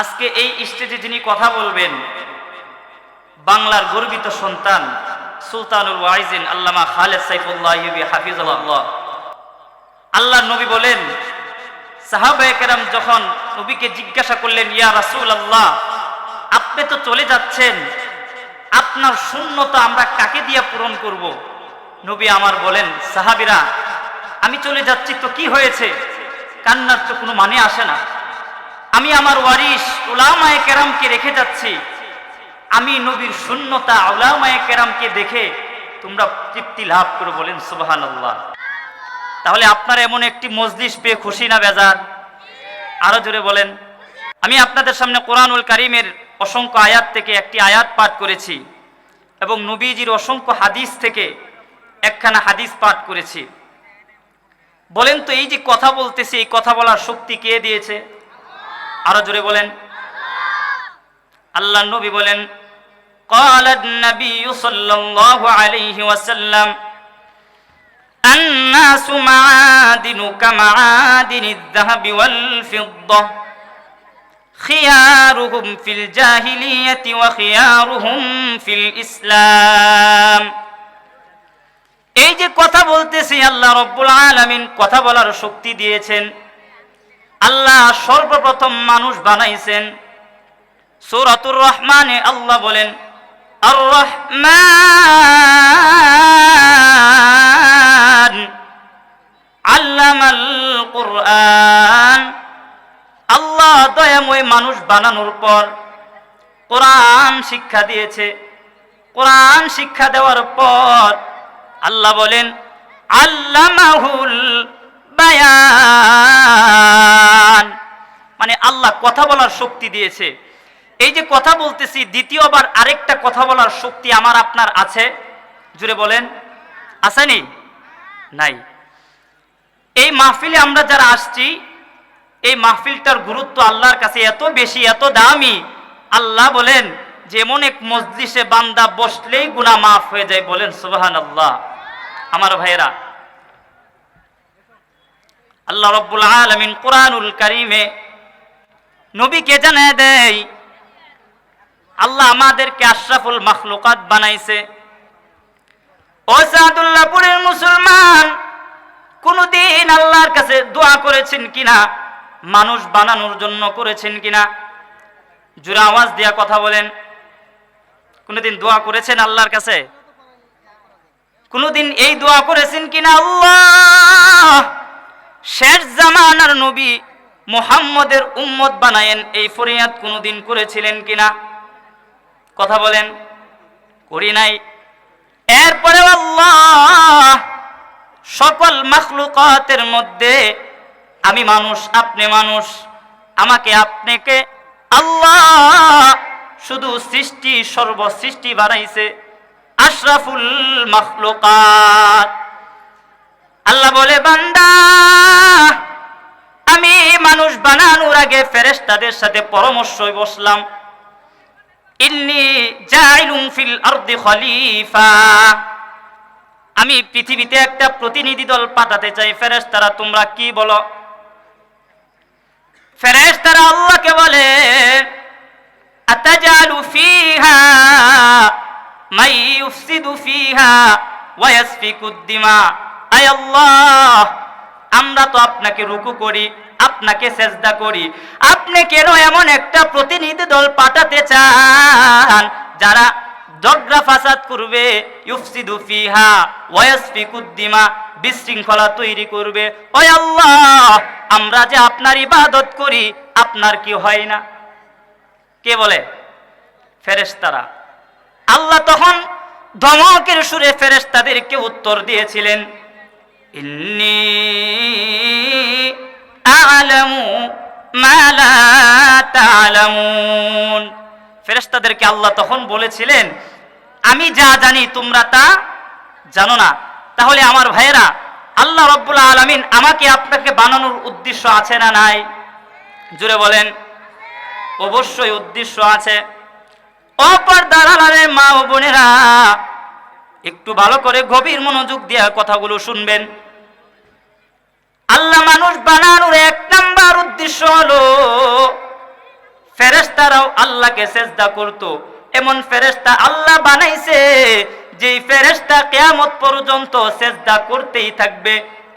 আজকে এই স্টেজে যিনি কথা বলবেন, বাংলার গর্বিত সন্তান সুলতানুল ওয়াইজিন আল্লামা খালেদ সাইফুল্লাহ ইউবি হাফিজুল্লাহ আল্লাহ নবী বলেন, সাহাবায়ে কেরাম যখন নবীকে জিজ্ঞাসা করলেন, ইয়া রাসূল আল্লাহ আপনি তো চলে যাচ্ছেন, আপনার শূন্যতা আমরা কাকে দিয়ে পূরণ করব? নবী আমার বলেন, সাহাবিরা, আমি চলে যাচ্ছি তো কি হয়েছে? কান্নার তো কোনো মানে আসে না। আমি আমার ওয়ারিস উলামায়ে কেরামকে রেখে যাচ্ছি। আমি নবীর শূন্যতা উলামায়ে কেরামকে দেখে তোমরা তৃপ্তি লাভ করে বলেন সুবহানাল্লাহ। তাহলে আপনার এমন একটি মজলিস পেয়ে খুশি না বেজার? আরও জোরে বলেন। আমি আপনাদের সামনে কোরআনুল কারিমের অসংখ্য আয়াত থেকে একটি আয়াত পাঠ করেছি এবং নবীজির অসংখ্য হাদিস থেকে একখানা হাদিস পাঠ করেছি। বলেন তো এই যে কথা বলতেছি, এই কথা বলার শক্তি কে দিয়েছে? আরো জোরে বলেন আল্লাহ নবী বলেন قال النبي صلى الله عليه وسلم الناس معادن كمعادن الذهب والفضة خيارهم في الجاهلية وخيارهم في الإسلام এই যে কথা বলতেছি আল্লাহ রব্বুল আলামিন কথা বলার শক্তি দিয়েছেন আল্লাহ সর্বপ্রথম মানুষ বানাইছেন। সূরাতুর রহমানে আল্লাহ বলেন আর রহমান আল্লামাল কুরআন। আল্লাহ দয়াময় মানুষ বানানোর পর কোরআন শিক্ষা দিয়েছে। কোরআন শিক্ষা দেওয়ার পর আল্লাহ বলেন, আল্লামাহুল বায়ান। মানে আল্লাহ কথা বলার শক্তি দিয়েছে। এই যে কথা বলতেছি, দ্বিতীয়বার আরেকটা কথা বলার শক্তি আমার আপনার আছে। জুড়ে বলেন আসেনি নাই। এই মাহফিলে আমরা যারা আসছি, এই মাহফিলটার গুরুত্ব আল্লাহর কাছে এত বেশি, এত দামি। আল্লাহ বলেন, যেমন এক মসজিষে বান্দা বসলেই গুনাহ মাফ হয়ে যায় বলেন সুবাহান আল্লাহ আমার ভাইয়েরা, আল্লাহ রব্বুল আলমিন কোরআনুল কারিমে নবীকে জানায় দেয় আল্লাহ আমাদেরকে আশরাফুল মাখলুকাত বানাইছে। ও সাদুল্লাহপুরের মুসলমান কোনদিন আল্লাহর কাছে দোয়া করেছেন কিনা, মানুষ বানানোর জন্য করেছেন কিনা, জোরে আওয়াজ দিয়া কথা বলেন। কোনদিন দোয়া করেছেন আল্লাহর কাছে? কোনদিন এই দোয়া করেছেন কিনা আল্লাহ? শেষ জামানার নবী মোহাম্মদের উম্মত বানায়েন, এই ফরিয়াদ কোনদিন করেছিলেন কিনা? কথা বলেন, করি নাই। এরপরে সকল মাখলুকাতের মধ্যে, আমি মানুষ, আপনি মানুষ, আমাকে আপনাকে আল্লাহ শুধু সৃষ্টি, সর্বসৃষ্টি বানাইছে, আশরাফুল মাখলুকাত। আল্লাহ বলে, বান্দা, আমি মানুষ বানানোর আগে ফেরেশতাদের সাথে পরামর্শই বসলাম। আমি পৃথিবীতে একটা প্রতিনিধি দল পাঠাতে চাই, ফেরেশতারা তোমরা কি বলো? ফেরেশতারা আল্লাহকে বলে আমরা তো আপনাকে রুকু করি। আপনাকে সেজদা করি। আপনি কেন এমন একটা প্রতিনিধি দল পাঠাতে চান? যারা জগরা ফাসাদ করবে, ইউফসিদু ফিহা, ওয়াসফিকুদ্দিমা, বিশৃঙ্খলা তৈরি করবে। ওই আল্লাহ, আমরা যে আপনার ইবাদত করি, আপনার কি হয় না? কে বলে? ফেরেশতারা। আল্লাহ তখন ধমকের সুরে ফেরেশতাদেরকে উত্তর দিয়েছিলেন, ইন্নি ফেরেশতাদেরকে আল্লাহ তখন বলেছিলেন, আমি যা জানি তোমরা তা জানো না। তাহলে আমার ভাইয়েরা, আল্লাহ রব্বুল আলামিন আমাকে আপনাকে বানানোর উদ্দেশ্য আছে না নাই? জুড়ে বলেন, অবশ্যই উদ্দেশ্য আছে। অপর দালালের মা ও বোনেরা একটু ভালো করে গভীর মনোযোগ দিয়ে কথাগুলো শুনবেন। আল্লাহ মানুষ বানানোর এক নাম্বার উদ্দেশ্য হলো ফেরেশতারাও আল্লাহকে সেজদা করত। এমন ফেরেশতা আল্লাহ বানাইছে, যেই ফেরেশতা কেয়ামত পর্যন্ত সেজদা করতেই থাকবে।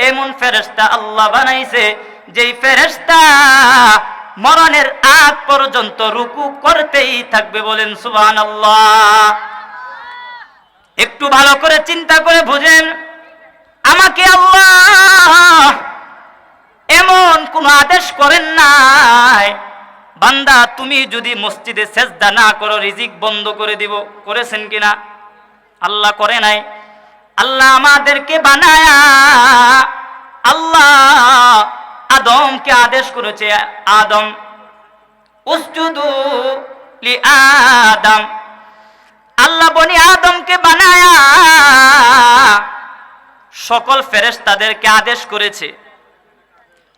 এমন ফেরেশতা আল্লাহ বানাইছে, যেই ফেরেশতা মরণের আগ পর্যন্ত রুকু করতেই থাকবে বলেন সুবান আল্লাহ একটু ভালো করে চিন্তা করে বুঝেন, আমাকে আল্লাহ এমন কোন আদেশ করেন নাই। বান্দা, তুমি যদি মসজিদে সেজদা না করো, রিজিক বন্ধ করে দিব। করেছেন কিনা? আল্লাহ করে নাই। আল্লাহ আমাদেরকে বানায়া, আল্লাহ আদমকে আদেশ করেছে, আদম লি আদম। আল্লাহ বনি আদমকে বানায়া, সকল ফেরেশতাদেরকে আদেশ করেছে।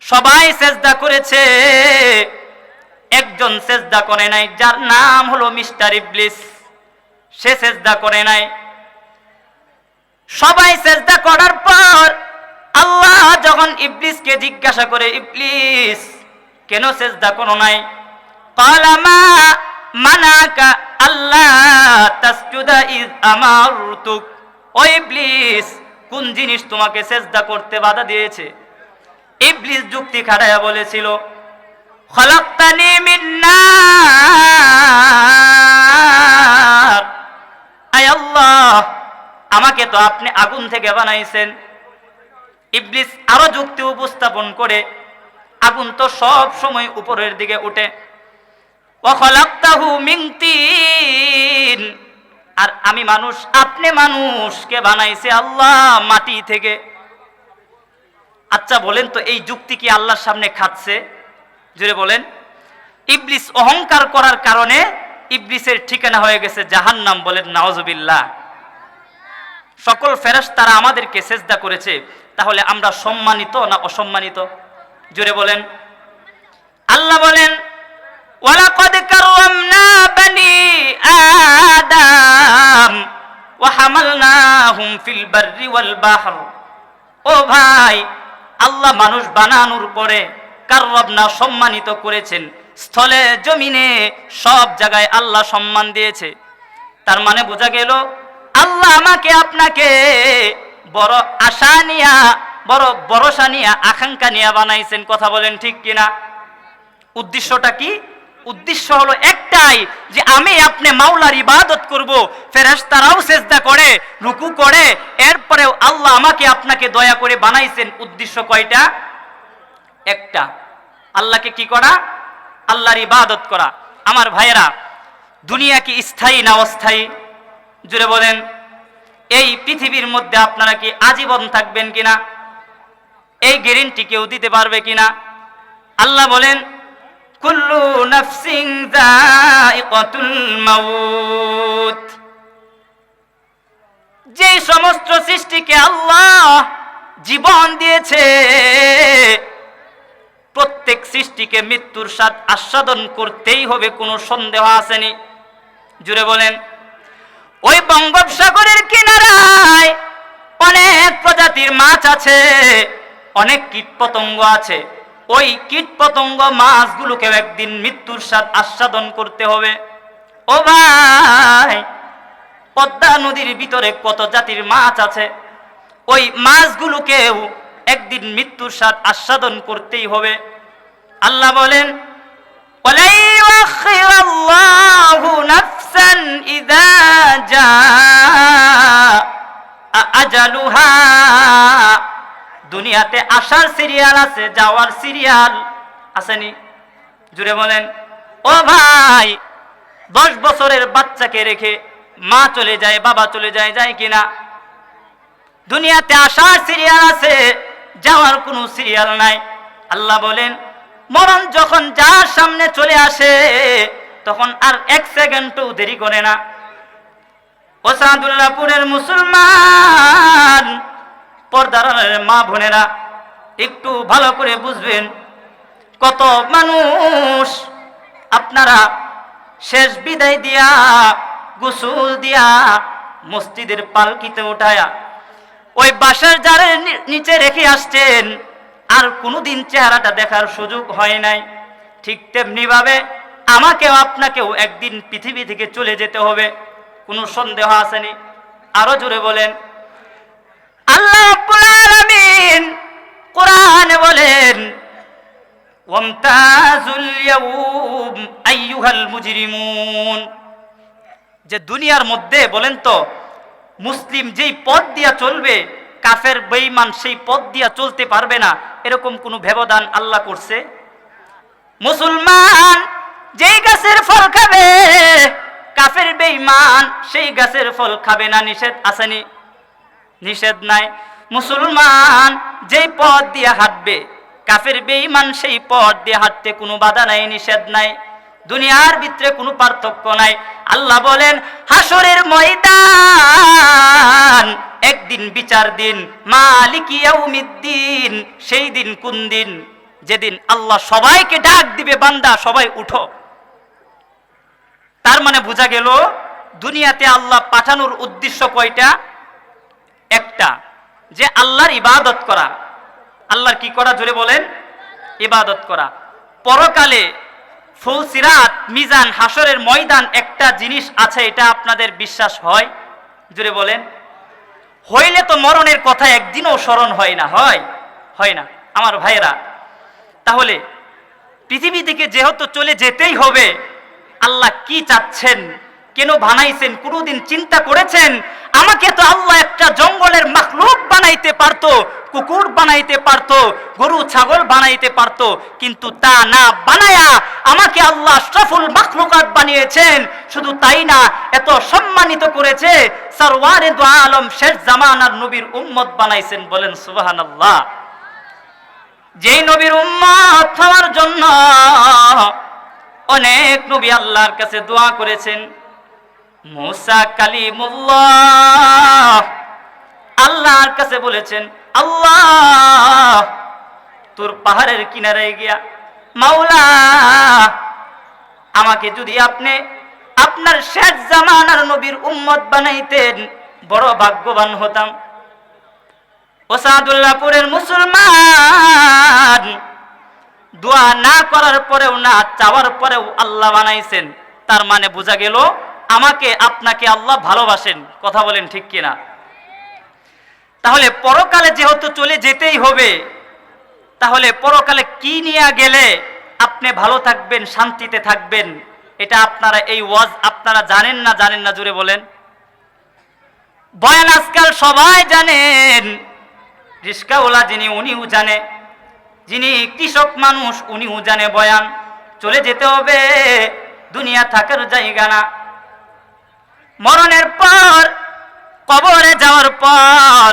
সবাই সেজদা করেছে। একজন সেজদা করে নাই, যার নাম হলো মিস্টার ইবলিস। সে সেজদা করে নাই। সবাই সেজদা করার পর আল্লাহ যখন ইবলিসকে জিজ্ঞাসা করে, ইবলিস, কেন সেজদা করো নাই? Panama মানাকা Allah তাসজুদা is আমারতুক। ও ইবলিস, কোন জিনিস তোমাকে সেজদা করতে বাধা দিয়েছে? ইবলিস যুক্তি খাটাইয়া বলেছিল, খলকতানি মিন নার। আল্লাহ, আমাকে তো আপনি আগুন থেকে বানাইছেন। ইবলিস আরও যুক্তি উপস্থাপন করে আগুন তো সব সময় উপরের দিকে উঠে আর আমি মানুষ, আপনি মানুষকে বানাইছে আল্লাহ মাটি থেকে। আচ্ছা বলেন তো, এই যুক্তি কি আল্লাহর সামনে খাচ্ছে? জুড়ে বলেন। ইবলিস অহংকার করার কারণে ইবলিসের ঠিকানা হয়ে গেছে জাহান্নাম বলেন নওয়াজবিল্লাহ সকল ফেরেশ তারা আমাদেরকে সেজদা করেছে, তাহলে আমরা সম্মানিত না অসম্মানিত? জুড়ে বলেন। আল্লাহ বলেন, ওয়ালাকাদ কাররামনা বানি আদম ওয়া হামালনাহুম ফিল বাররি ওয়াল বাহর। ও ভাই আল্লাহ মানুষ বানানোর পরে কার্রবনা সম্মানিত করেছেন? স্থলে, জমিনে, সব জায়গায় আল্লাহ সম্মান দিয়েছে। তার মানে বোঝা গেল, আল্লাহ আমাকে আপনাকে বড় আশা নিয়া, বড় ভরসা নিয়া, আকাঙ্ক্ষা নিয়া বানাইছেন। কথা বলেন ঠিক কিনা? উদ্দেশ্যটা কি? উদ্দেশ্য হলো একটাই, যে আমি আপনি মাওলার ইবাদত করব, ফেরেশতারাও সেজদা করে, রুকু করে, এরপরেও আল্লাহ আমাকে আপনাকে দয়া করে বানাইছেন। উদ্দেশ্য কয়টা? একটা, আল্লাহকে কি করা? আল্লাহর ইবাদত করা। আমার ভাইয়েরা, দুনিয়া কি স্থায়ী না অস্থায়ী? জুড়ে বলেন। এই পৃথিবীর মধ্যে আপনারা কি আজীবন থাকবেন কিনা? এই গ্যারেন্টি কেউ দিতে পারবে কিনা? আল্লাহ বলেন কুল্লু নাফসিং যায়িকাতুল মাউত। যে সমস্ত সৃষ্টিকে আল্লাহ জীবন দিয়েছে, প্রত্যেক সৃষ্টিকে মৃত্যুর স্বাদ আস্বাদন করতেই হবে, কোনো সন্দেহ আসেনি। জুড়ে বলেন, ওই বঙ্গোপসাগরের কিনারায় অনেক প্রজাতির মাছ আছে, অনেক কীটপতঙ্গ আছে। ওই কীট পতঙ্গ মাছগুলোকেও একদিন মৃত্যুর স্বাদ আস্বাদন করতে হবে। ও ভাই, পদ্মা নদীর ভিতরে কত জাতির মাছ আছে? ওই মাছগুলোকেও একদিন মৃত্যুর স্বাদ আস্বাদন করতেই হবে। আল্লাহ বলেন আজালুহা। দুনিয়াতে আসার সিরিয়াল আছে, যাওয়ার সিরিয়াল আসেনি। জুড়ে বলেন, ও ভাই, দশ বছরের বাচ্চাকে রেখে মা চলে যায়, বাবা চলে যায় যায় কিনা দুনিয়াতে আসার সিরিয়াল আছে, যাওয়ার কোনো সিরিয়াল নাই। আল্লাহ বলেন, মরণ যখন যার সামনে চলে আসে, তখন আর এক সেকেন্ডও দেরি করে না। ওসাদুল্লাহপুরের মুসলমান পর্দার মা বোনেরা, একটু ভালো করে বুঝবেন কত মানুষ আপনারা শেষ বিদায় দিয়া, গোসল দিয়া মসজিদের পালকিতে উঠায়া ওই বাসার নি- নিচে রেখে আসছেন, আর কোনোদিন চেহারাটা দেখার সুযোগ হয় নাই। ঠিক তেমনি ভাবে আমাকেও আপনাকেও একদিন পৃথিবী থেকে চলে যেতে হবে, কোনো সন্দেহ আসেনি। আরও জোরে বলেন আল্লাহ কোরআনে বলেন যে দুনিয়ার মধ্যে বলেন তো, মুসলিম যেই পথ দিয়া চলবে, কাফের, বেঈমান সেই পথ দিয়া চলতে পারবে না, এরকম কোনো ব্যবধান আল্লাহ করছে? মুসলমান যেই গাছের ফল খাবে, কাফের, বেঈমান সেই গাছের ফল খাবে না, নিষেধ আসেনি নিষেধ নাই। মুসলমান যেই পথ দিয়ে হাঁটবে, কাফের বেঈমান সেই পথ দিয়ে হাঁটতে কোনো বাধা নাই, নিষেধ নাই। দুনিয়ার ভিতরে কোনো পার্থক্য নাই। আল্লাহ বলেন হাসরের ময়দান, একদিন বিচার দিন, মালিক ইয়াউমিদ্দিন, সেই দিন কোন দিন? যেদিন আল্লাহ সবাইকে ডাক দিবে, বান্দা, সবাই উঠো। তার মানে বোঝা গেল, দুনিয়াতে আল্লাহ পাঠানোর উদ্দেশ্য কয়টা? একটা, যে আল্লাহর ইবাদত করা। আল্লাহর কি করা জোরে বলেন? ইবাদত করা। পরকালে ফুল সিরাত, মিজান হাসরের ময়দান একটা জিনিস আছে, এটা আপনাদের বিশ্বাস হয়? জোরে বলেন। হইলে তো মরণের কথা একদিনও স্মরণ হয় না, হয়? হয় না। আমার ভাইয়েরা, তাহলে পৃথিবী থেকে যেহেতু চলে যেতেই হবে, আল্লাহ কি চাচ্ছেন? কেন বানাইছেন? কোনোদিন চিন্তা করেছেন? আমাকে তো আল্লাহ একটা জঙ্গলের মাখলুক বানাইতে পারতো, কুকুর বানাইতে পারতো, গরু, ছাগল বানাইতে পারতো, কিন্তু তা না বানায়া আমাকে আল্লাহ আশরাফুল মাখলুকাত বানিয়েছেন। শুধু তাই না, এত সম্মানিত করেছে, সরওয়ারে দু আলম শেষ জামানার নবীর উম্মত বানাইছেন বলেন সুবহানাল্লাহ। যেই নবীর উম্মত হওয়ার জন্য অনেক নবী আল্লাহর কাছে দোয়া করেছেন। মুসা কালিমুল্লাহ। আল্লাহর কাছে বলেছেন, আল্লাহ, তোর পাহাড়ের কিনারে গিয়া মাওলা, আমাকে যদি আপনি আপনার শেষ জামানার নবীর উম্মত বানাইতেন, বড় ভাগ্যবান হতাম। ওসাদুল্লাহপুরের মুসলমান দোয়া না করার পরেও না চাওয়ার পরেও আল্লাহ বানাইছেন, তার মানে বোঝা গেল আমাকে, আপনাকে আল্লাহ ভালোবাসেন। কথা বলেন ঠিক কিনা? তাহলে পরকালে যেহেতু চলে যেতেই হবে, তাহলে পরকালে কি নিয়ে গেলে আপনি ভালো থাকবেন, শান্তিতে থাকবেন? এটা আপনারা এই ওয়াজ আপনারা জানেন না জানেন না জুড়ে বলেন। বয়ান আজকাল সবাই জানেন, রিস্কাওয়ালা যিনি উনিও জানে, যিনি কৃষক মানুষ উনিও জানে বয়ান। চলে যেতে হবে, দুনিয়া থাকার জায়গা না। মরণের পর, কবরে যাওয়ার পর,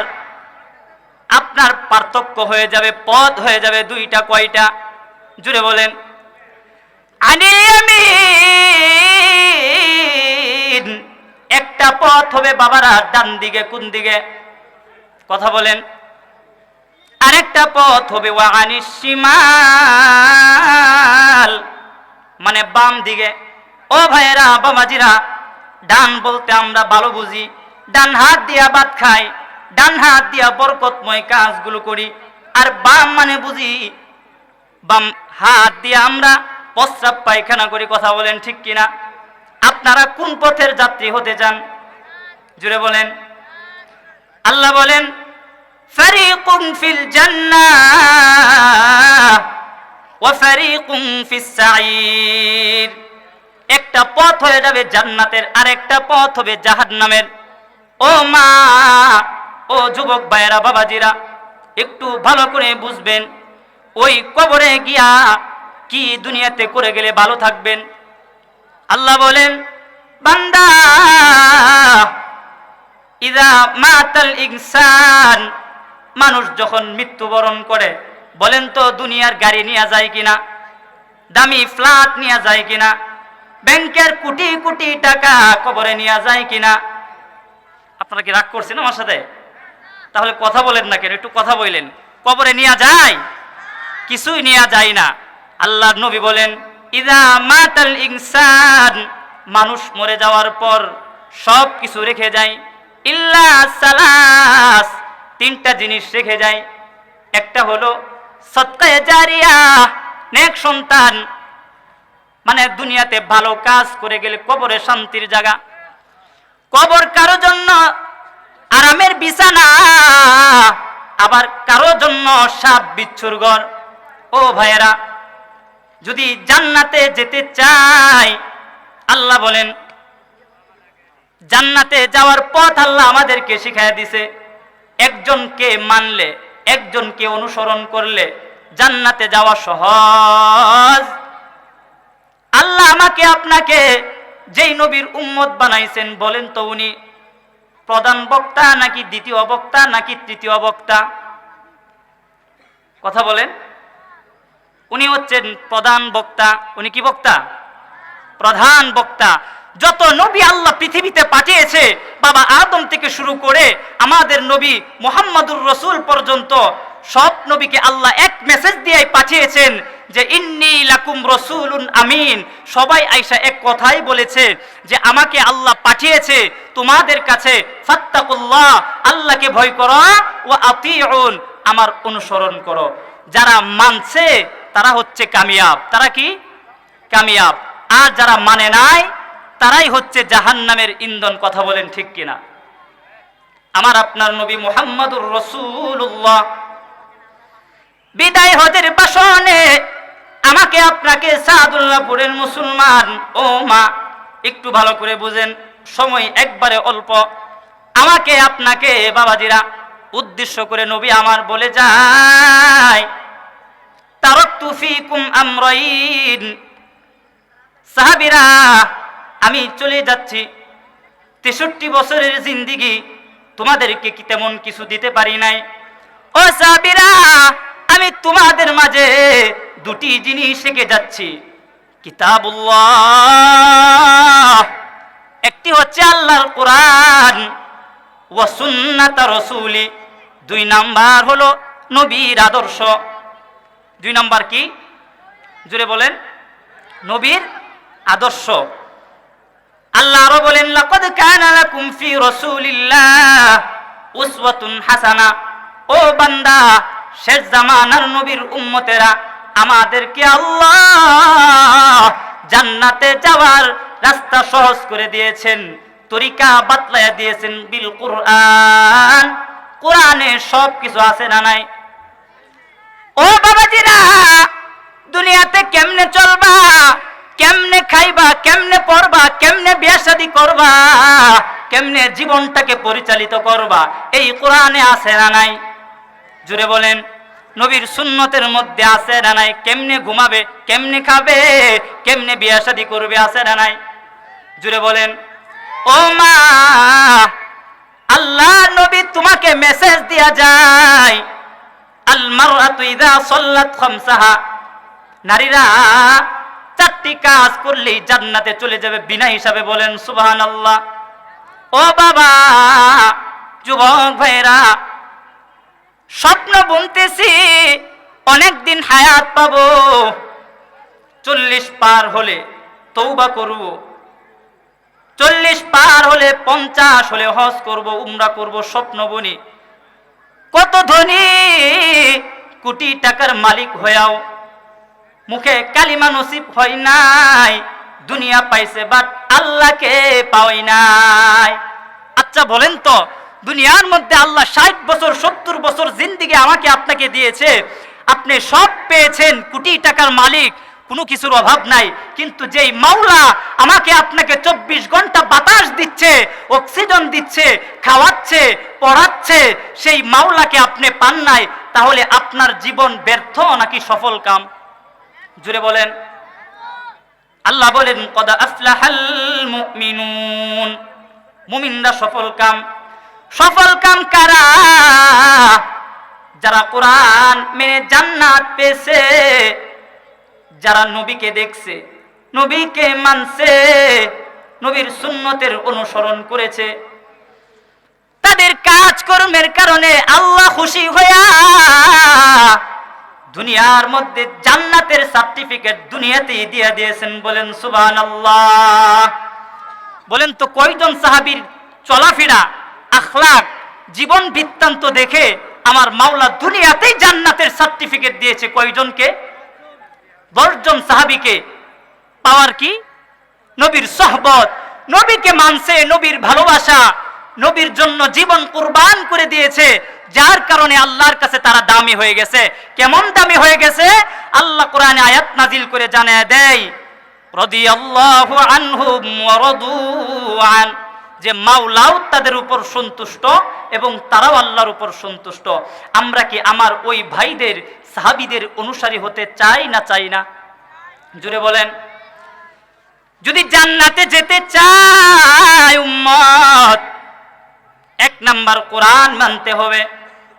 আপনার পার্থক্য হয়ে যাবে, পথ হয়ে যাবে দুইটা, কয়টা? জুড়ে বলেন একটা পথ হবে বাবারা ডান দিকে, কোন দিকে? কথা বলেন, আরেকটা পথ হবে ওয়ানিস শিমাল। মানে বাম দিকে। ও ভাইয়েরা, বাবাজিরা ডান বলতে আমরা ভালো বুঝি। ডান হাত দিয়া বাদ খাই, ডান হাত দিয়া বরকতময় কাজগুলো করি। আর বাম মানে বুঝি, বাম হাত দিয়ে আমরা প্রস্রাব পায়খানা করি, কথা বলেন ঠিক কিনা? আপনারা কোন পথের যাত্রী হতে চান? জুড়ে বলেন। আল্লাহ বলেন ফারিকুম ফিল জান্নাহ ওয়া ফারিকুম ফিস সাঈর একটা পথ হয়ে যাবে জান্নাতের আর একটা পথ হবে জাহান্নামের। ও মা, ও যুবক ভাইয়েরা, বাবাজিরা, একটু ভালো করে বুঝবেন, ওই কবরে গিয়া কি দুনিয়াতে করে গেলে ভালো থাকবেন? আল্লাহ বলেন, বান্দা, ইদা মাতাল ইনসান, মানুষ যখন মৃত্যুবরণ করে, বলেন তো দুনিয়ার গাড়ি নিয়ে যায় কিনা? দামি ফ্ল্যাট নিয়ে যায় কিনা? ব্যাংকের কোটি কোটি টাকা কবরে নিয়ে যায় কিনা? আপনারা কি রাগ করছেন আমার সাথে? তাহলে কথা বলেন না কেন? একটু কথা বললেন। কবরে নিয়ে যায়? কিছুই নিয়ে যায় না। আল্লাহ নবী বলেন, ইদা মাতাল ইনসান। মানুষ মরে যাওয়ার পর সব কিছু রেখে যায়। ইল্লা সালাস। তিনটা জিনিস রেখে যায়। একটা হলো সৎকায় জারিয়া। নেক সন্তান মানে দুনিয়াতে ভালো কাজ করে গেলে কবরে শান্তির জায়গা। কবর কারও জন্য আরামের বিছানা, আবার কারও জন্য সাপ বিচ্ছুর ঘর। ও ভাইয়েরা, যদি জান্নাতে যেতে চাই, আল্লাহ বলেন, জান্নাতে যাওয়ার পথ আল্লাহ আমাদেরকে শিখাই দিছে। একজনকে মানলে, একজনকে অনুসরণ করলে জান্নাতে যাওয়া সহজ। আল্লাহ আমাকে আপনাকে যেই নবীর উম্মত বানাইছেন, বলেন তো উনি, প্রধান বক্তা নাকি দ্বিতীয় বক্তা নাকি তৃতীয় বক্তা? কথা বলেন। উনি হচ্ছেন প্রধান বক্তা। উনি কি বক্তা? প্রধান বক্তা। যত নবী আল্লাহ পৃথিবীতে পাঠিয়েছে, বাবা আদম থেকে শুরু করে আমাদের নবী মোহাম্মদুর রসুল পর্যন্ত সব নবীকে আল্লাহ এক মেসেজ দিয়ে পাঠিয়েছেন যে ইন্নি লাকুম রসুলুন আমিন। সবাই আইসা এক কথাই বলেছে যে আমাকে আল্লাহ পাঠিয়েছে তোমাদের কাছে ফাত্তাকুল্লাহ, আল্লাহকে ভয় করো ও আতিউন, আমার অনুসরণ করো। যারা মানছে তারা হচ্ছে কামিয়াব। তারা কি? কামিয়াব। আর যারা মানে নাই, তারাই হচ্ছে জাহান্নামের ইন্ধন, কথা বলেন ঠিক কিনা? আমার আপনার নবী মুহাম্মদুর রসুল্লাহ বিদায় হজের বাসনে আমাকে আপনাকে সাদুল্লাহপুরের মুসলমান, ও মা, একটু ভালো করে বুঝেন, সময় একবারে অল্প। আমাকে আপনাকে, বাবাজিরা, উদ্দেশ্য করে নবী আমার বলে যায়, তারকতু ফিকুম আমরাইন। সাহাবিরা, আমি চলে যাচ্ছি। তেষট্টি বছরের জিন্দিগি, তোমাদেরকে কি তেমন কিছু দিতে পারি নাই? ও সাহাবিরা, আমি তোমাদের মাঝে দুটি জিনিস শিখে যাচ্ছি। কিতাবুল্লাহ। একটি হচ্ছে আল্লাহর কোরআন ও সুন্নাত রসুলি। দুই নাম্বার হলো নবীর আদর্শ। দুই নাম্বার কি? জুড়ে বলেন। নবীর আদর্শ। আল্লাহ আরও বলেন, লাকাদ কানা লাকুম ফি রাসূলিল্লাহ উসওয়াতুন হাসানা। ও বান্দা, শেষ জামানার নবীর উম্মতেরা আমাদেরকে আল্লাহ জান্নাতে যাওয়ার রাস্তা সহজ করে দিয়েছেন, তরিকা বাতলায়া দিয়েছেন বিল কুরআন। কোরআনে সব কিছু আছে না নাই? ও বাবাজিরা, দুনিয়াতে কেমনে চলবা, কেমনে খাইবা, কেমনে পড়বা, কেমনে বিয়ে শাদী করবা, কেমনে জীবনটাকে পরিচালিত করবা, এই কোরআনে আছে না নাই? জুড়ে বলেন। নবীর সুন্নতের মধ্যে আছে না নাই? কেমনে ঘুমাবে? কেমনে খাবে? কেমনে বিয়ে শাদী করবে? আছে না নাই? জুড়ে বলেন, ও মা, আল্লাহ নবী তোমাকে মেসেজ দিয়া যায় নারীরা চারটি কাজ করলেই জান্নাতে চলে যাবে হিসাবে বলেন, সুবহানাল্লাহ। ও বাবা, যুবক ভাইরা স্বপ্ন বুনতেছি, অনেকদিন হায়াত পাবো। চল্লিশ পার হলে তৌবা করব। চল্লিশ পার হলে পঞ্চাশ হলে হজ করব, উমরা করব, স্বপ্ন বনি। কত ধনী, কোটি টাকার মালিক হয়েও মুখে কালিমা নসিব হয় নাই, দুনিয়া পাইছে বাট আল্লাহকে পাওয়াই নাই। আচ্ছা বলেন তো দুনিয়ার মধ্যে আল্লাহ ষাট বছর, সত্তর বছর জিন্দিগি আমাকে আপনাকে দিয়েছে। আপনি সব পেয়েছেন, কোটি টাকার মালিক, কোনো কিছুর অভাব নাই। কিন্তু যেই মাওলা আমাকে আপনাকে চব্বিশ ঘণ্টা বাতাস দিচ্ছে, অক্সিজেন দিচ্ছে, খাওয়াচ্ছে, পড়াচ্ছে, সেই মাওলাকে আপনি পান নাই, তাহলে আপনার জীবন ব্যর্থ নাকি সফল কাম? জুড়ে বলেন। আল্লাহ বলেন, কদা আফলাহাল মুমিনুন। মুমিনরা সফল কাম। সফল কাম কারা? যারা কোরআন মেনে জান্নাত পেয়েছে, যারা নবীকে দেখছে, নবীকে মানছে, নবীর সুন্নতের অনুসরণ করেছে, তাদের কাজকর্মের কারণে আল্লাহ খুশি হইয়া দুনিয়ার মধ্যে জান্নাতের সার্টিফিকেট দুনিয়াতেই দিয়ে দিয়েছেন বলেন সুবান বলেন তো কয়জন সাহাবীর চলাফেরা আখলাক, জীবন বৃত্তান্ত দেখে আমার মাওলা দুনিয়াতেই জান্নাতের সার্টিফিকেট দিয়েছে কয়জনকে? দশজন সাহাবিকে। পাওয়ার কি? নবীর সহবত। নবীকে মানছে, নবীর ভালোবাসা। নবীর জন্য জীবন কুরবান করে দিয়েছে। যার কারণে আল্লাহর কাছে তারা দামি হয়ে গেছে। কেমন দামি হয়ে গেছে? আল্লাহ কোরআনে আয়াত নাজিল করে জানায় দেয়, রাদিয়াল্লাহু আনহুম ওয়া রাদু আন। যে মাওলাও তাদের উপর সন্তুষ্ট এবং তারাও আল্লাহর উপর সন্তুষ্ট। আমরা কি আমার ওই ভাইদের, সাহাবিদের অনুসারী হতে চাই না চাই না? জুড়ে বলেন। যদি জান্নাতে যেতে চায় উম্মত, এক নাম্বার কোরআন মানতে হবে।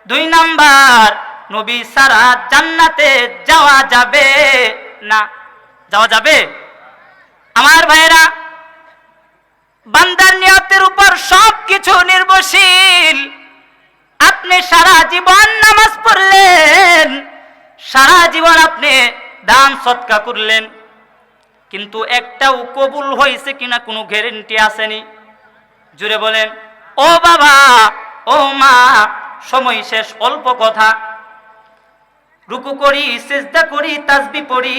দুই নাম্বার, নবী সারা জান্নাতে যাওয়া যাবে না? যাওয়া যাবে? আমার ভাইয়েরা বান্দার নিয়তের উপর সব কিছু নির্ভরশীল। আপনি সারা জীবন নামাজ পড়লেন, সারা জীবন আপনি দান সৎকা করলেন। কিন্তু একটাও কবুল হয়েছে কিনা কোনো গ্যারেন্টি আসেনি। জুড়ে বলেন, ও বাবা, ও মা, সময় শেষ, অল্প কথা। রুকু করি চেষ্টা করি তাসবি পড়ি,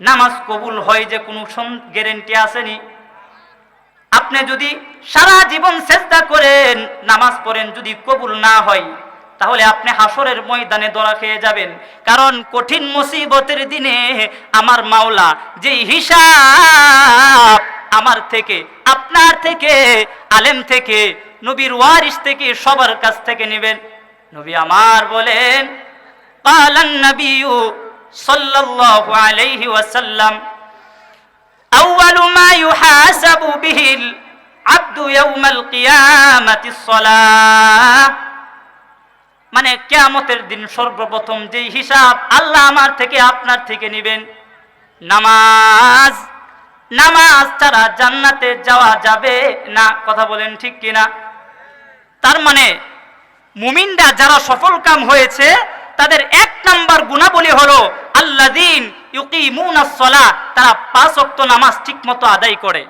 নামাজ কবুল হয় যে কোনো গ্যারেন্টি আসেনি। আপনি যদি সারা জীবন চেষ্টা করেন, নামাজ পড়েন যদি কবুল না হয়, তাহলে আপনি হাসরের ময়দানে দড়া খেয়ে যাবেন। কারণ কঠিন মুসিবতের দিনে আমার মাওলা যে হিসাব আমার থেকে, আপনার থেকে, আলেম থেকে, নবীর ওয়ারিস থেকে সবার কাছ থেকে নেবেন। নবী আমার বলেন পালান নবিউ সাল্লাল্লাহু আলাইহি ওয়াসাল্লাম, আউয়ালু মা ইউহাসাবু বিহিল মানে কেয়ামতের দিন সর্বপ্রথম যে হিসাব আল্লাহ আমার থেকে আপনার থেকে নিবেন, নামাজ। নামাজ ছাড়া জান্নাতে যাওয়া যাবে না, কথা বলেন ঠিক কিনা? তার মানে মুমিন্দা যারা সফল কাম হয়েছে, তাদের এক নাম্বার গুণাবলী হলো আল্লাহ দিন ইউকিমুনাস সলা তারা পাঁচ অক্ত নামাজ ঠিক মতো আদায় করে।